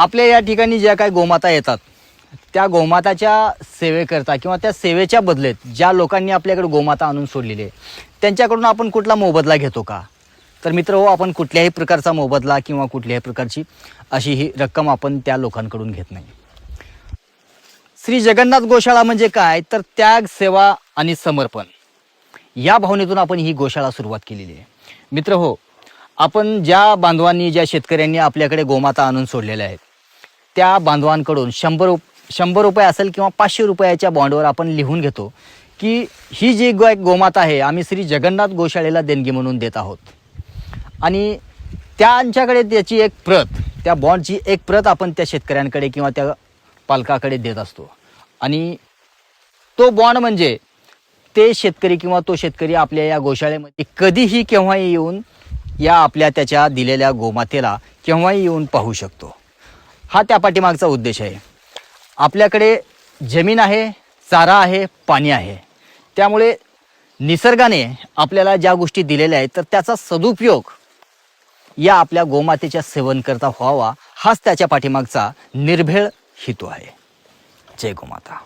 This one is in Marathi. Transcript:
आपल्या या ठिकाणी ज्या काही गोमाता येतात त्या गोमाताच्या सेवेकरता किंवा त्या सेवेच्या बदलेत ज्या लोकांनी आपल्याकडे गोमाता आणून सोडलेली आहे त्यांच्याकडून आपण कुठला मोबदला घेतो का? तर मित्र हो आपण कुठल्याही प्रकारचा मोबदला किंवा कुठल्याही प्रकारची अशी ही रक्कम आपण त्या लोकांकडून घेत नाही. श्री जगन्नाथ गोशाळा म्हणजे काय? तर त्याग सेवा आणि समर्पण. या भावनेतून आपण ही गोशाळा सुरुवात केलेली आहे. मित्र हो आपण ज्या बांधवांनी ज्या शेतकऱ्यांनी आपल्याकडे गोमाता आणून सोडलेल्या आहेत त्या बांधवांकडून शंभर रुप शंभर रुपये असेल किंवा पाचशे रुपयाच्या बॉन्डवर आपण लिहून घेतो की ही जी गो गोमाता आहे आम्ही श्री जगन्नाथ गोशाळेला देणगी म्हणून देत आहोत. आणि त्यांच्याकडे त्याची एक प्रत त्या बॉन्डची एक प्रत आपण त्या शेतकऱ्यांकडे किंवा त्या पालकाकडे देत असतो. आणि तो बॉन्ड म्हणजे ते शेतकरी किंवा तो शेतकरी आपल्या या गोशाळेमध्ये कधीही केव्हाही येऊन या आपल्या त्याच्या दिलेल्या गोमातेला केव्हाही येऊन पाहू शकतो. हा त्या पाठीमागचा उद्देश आहे. आपल्याकडे जमीन आहे चारा आहे पाणी आहे. त्यामुळे निसर्गाने आपल्याला ज्या गोष्टी दिलेल्या आहेत तर त्याचा सदुपयोग या आपल्या गोमातेच्या सेवन करता व्हावा हाच त्याच्या पाठीमागचा निर्भेळ हेतू आहे. जय गोमाता.